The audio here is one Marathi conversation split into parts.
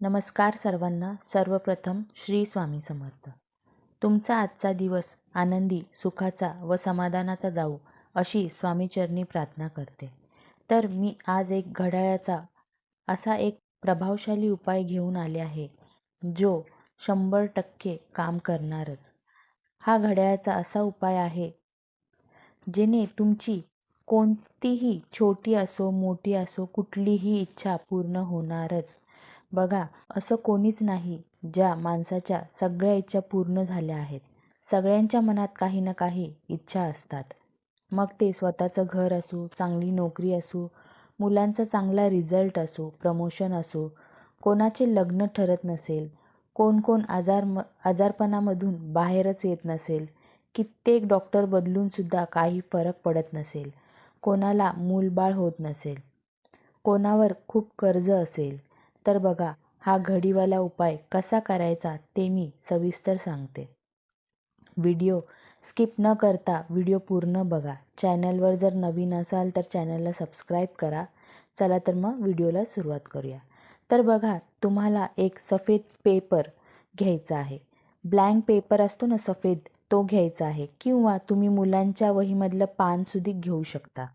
नमस्कार सर्वांना. सर्वप्रथम श्री स्वामी समर्थ. तुमचा आजचा दिवस आनंदी सुखाचा व समाधानाचा जाऊ अशी स्वामीचरणी प्रार्थना करते. तर मी आज एक घड्याळाचा असा एक प्रभावशाली उपाय घेऊन आले आहे जो शंभर टक्के काम करणारच. हा घड्याळाचा असा उपाय आहे जेणे तुमची कोणतीही छोटी असो मोठी असो कुठलीही इच्छा पूर्ण होणारच. बघा असं कोणीच नाही ज्या माणसाच्या सगळ्या इच्छा पूर्ण झाल्या आहेत. सगळ्यांच्या मनात काही ना काही इच्छा असतात. मग ते स्वतःचं घर असो चांगली नोकरी असो मुलांचा चांगला रिझल्ट असो प्रमोशन असो कोणाचे लग्न ठरत नसेल कोण कोण आजार म आजारपणामधून बाहेरच येत नसेल कित्येक डॉक्टर बदलूनसुद्धा काही फरक पडत नसेल कोणाला मूलबाळ होत नसेल कोणावर खूप कर्ज असेल तर बघा हा घडीवाला उपाय कसा करायचा ते मी सविस्तर सांगते. व्हिडिओ स्किप न करता व्हिडिओ पूर्ण बघा. चॅनलवर जर नवीन असाल तर चॅनलला सबस्क्राईब करा. चला तर मग व्हिडिओला सुरुवात करूया. तर बघा तुम्हाला एक सफेद पेपर घ्यायचा आहे. ब्लँक पेपर असतो ना सफेद तो घ्यायचा आहे. किंवा तुम्ही मुलांच्या वहीमधलं पानसुद्धा घेऊ शकता.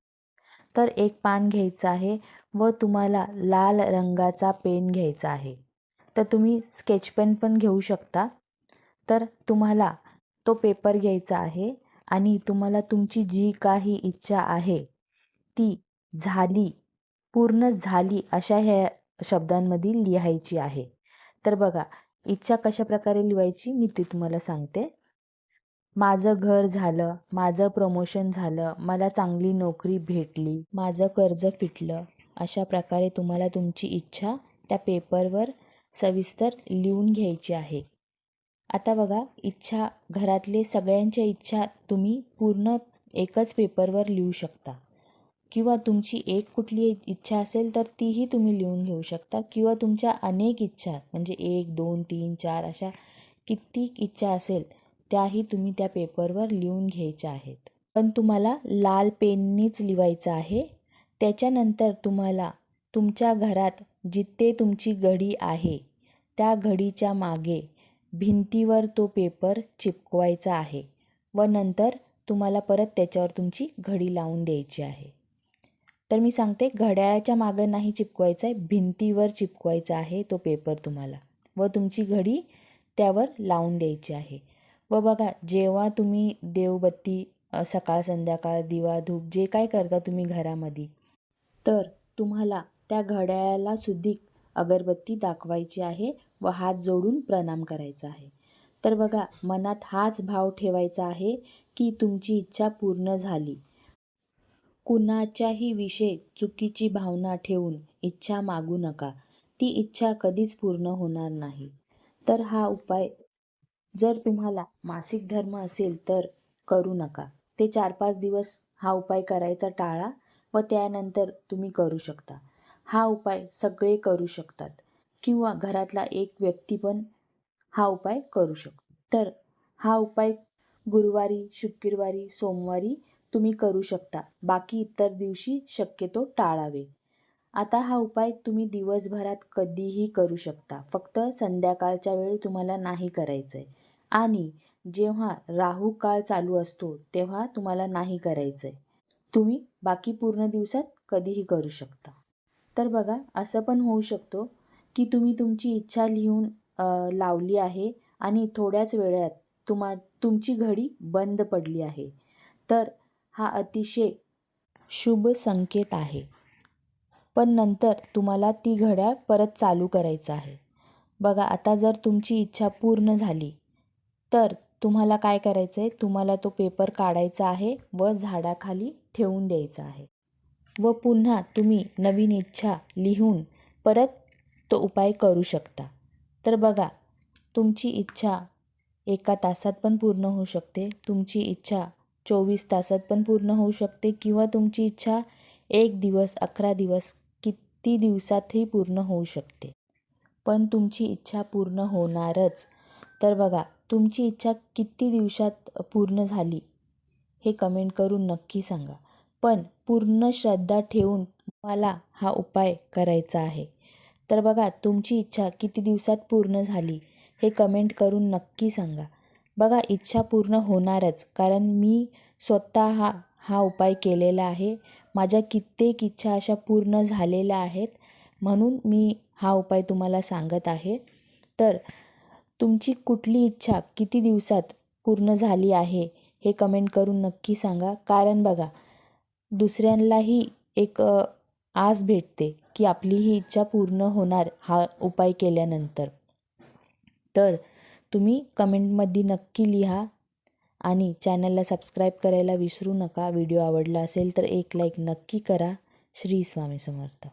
तर एक पान घ्यायचं आहे व तुम्हाला लाल रंगाचा पेन घ्यायचा आहे. तर तुम्ही स्केच पेन पण घेऊ शकता. तर तुम्हाला तो पेपर घ्यायचा आहे आणि तुम्हाला तुमची जी काही इच्छा आहे ती झाली पूर्ण झाली अशा ह्या शब्दांमध्ये लिहायची आहे. तर बघा इच्छा कशा प्रकारे लिहायची मी ती तुम्हाला सांगते. माझं घर झालं माझं प्रमोशन झालं मला चांगली नोकरी भेटली माझं कर्ज फिटलं अशा प्रकारे तुम्हाला तुमची इच्छा त्या पेपरवर सविस्तर लिहून घ्यायची आहे. आता बघा इच्छा घरातले सगळ्यांच्या इच्छा तुम्ही पूर्ण एकच पेपरवर लिहू शकता. किंवा तुमची एक कुठली इच्छा असेल तर तीही तुम्ही लिहून घेऊ शकता. किंवा तुमच्या अनेक इच्छा म्हणजे एक दोन तीन चार अशा कित्येक इच्छा असेल त्याही तुम्ही त्या पेपरवर लिहून घ्यायच्या आहेत. पण तुम्हाला लाल पेननीच लिहायचं आहे. त्याच्यानंतर तुम्हाला तुमच्या घरात जिथे तुमची घडी आहे त्या घडीच्या मागे भिंतीवर तो पेपर चिपकवायचा आहे व नंतर तुम्हाला परत त्याच्यावर तुमची घडी लावून द्यायची आहे. तर मी सांगते घड्याळाच्या मागं नाही चिपकवायचं आहे भिंतीवर चिपकवायचा आहे तो पेपर तुम्हाला व तुमची घडी त्यावर लावून द्यायची आहे. व बघा जेव्हा तुम्ही देवबत्ती सकाळ संध्याकाळ दिवा धूप जे काय करता तुम्ही घरामध्ये तर तुम्हाला त्या घड्याळाला सुद्धा अगरबत्ती दाखवायची आहे व हात जोडून प्रणाम करायचा आहे. तर बघा मनात हाच भाव ठेवायचा आहे की तुमची इच्छा पूर्ण झाली. कुणाच्याही विषयी चुकीची भावना ठेवून इच्छा मागू नका. ती इच्छा कधीच पूर्ण होणार नाही. तर हा उपाय जर तुम्हाला मासिक धर्म असेल तर करू नका. ते चार पाच दिवस हा उपाय करायचा टाळा व त्यानंतर तुम्ही करू शकता. हा उपाय सगळे करू शकतात किंवा घरातला एक व्यक्ती पण हा उपाय करू शकतो. तर हा उपाय गुरुवारी शुक्रवारी सोमवारी तुम्ही करू शकता. बाकी इतर दिवशी शक्यतो टाळावे. आता हा उपाय तुम्ही दिवसभरात कधीही करू शकता. फक्त संध्याकाळच्या वेळी तुम्हाला नाही करायचं आहे आणि जेव्हा राहू काळ चालू असतो तेव्हा तुम्हाला नाही करायचं आहे तुम्ही बाकी पूर्ण दिवसात कधीही करू शकता. तर बघा असं पण होऊ शकतो की तुम्ही तुमची इच्छा लिहून लावली आहे आणि थोड्याच वेळात तुम्हा तुमची घडी बंद पडली आहे. तर हा अतिशय शुभ संकेत आहे. पण नंतर तुम्हाला ती घड्याळ परत चालू करायचं आहे. बघा आता जर तुमची इच्छा पूर्ण झाली तर तुम्हाला काय करायचं आहे तुम्हाला तो पेपर काढायचा आहे व झाडाखाली ठेवून द्यायचा आहे. व पुन्हा तुम्ही नवीन इच्छा लिहून परत तो उपाय करू शकता. तर बघा तुमची इच्छा एका तासात पण पूर्ण होऊ शकते तुमची इच्छा चोवीस तासात पण पूर्ण होऊ शकते किंवा तुमची इच्छा एक दिवस अकरा दिवस किती दिवसातही पूर्ण होऊ शकते. पण तुमची इच्छा पूर्ण होणारच. तर बघा तुमची इच्छा किती दिवसात पूर्ण झाली? हे कमेंट करून नक्की सांगा. पण पूर्ण श्रद्धा ठेवून मला हा उपाय करायचा आहे. तर बघा तुमची इच्छा किती दिवसात पूर्ण झाली? हे कमेंट करून नक्की सांगा. बघा इच्छा पूर्ण होणारच कारण मी स्वतः हा हा उपाय केलेला आहे. माझ्या कित्येक इच्छा अशा पूर्ण झालेल्या आहेत म्हणून मी हा उपाय तुम्हाला सांगत आहे. तर तुमची कुठली इच्छा किती दिवसात पूर्ण झाली आहे हे कमेंट करून नक्की सांगा. कारण बघा दुसऱ्यांनाही एक आस भेटते की आपली ही इच्छा पूर्ण होणार हा उपाय केल्यानंतर. तर तुम्ही कमेंटमध्ये नक्की लिहा आणि चॅनलला सबस्क्राईब करायला विसरू नका. व्हिडिओ आवडला असेल तर एक लाईक नक्की करा. श्री स्वामी समर्थ.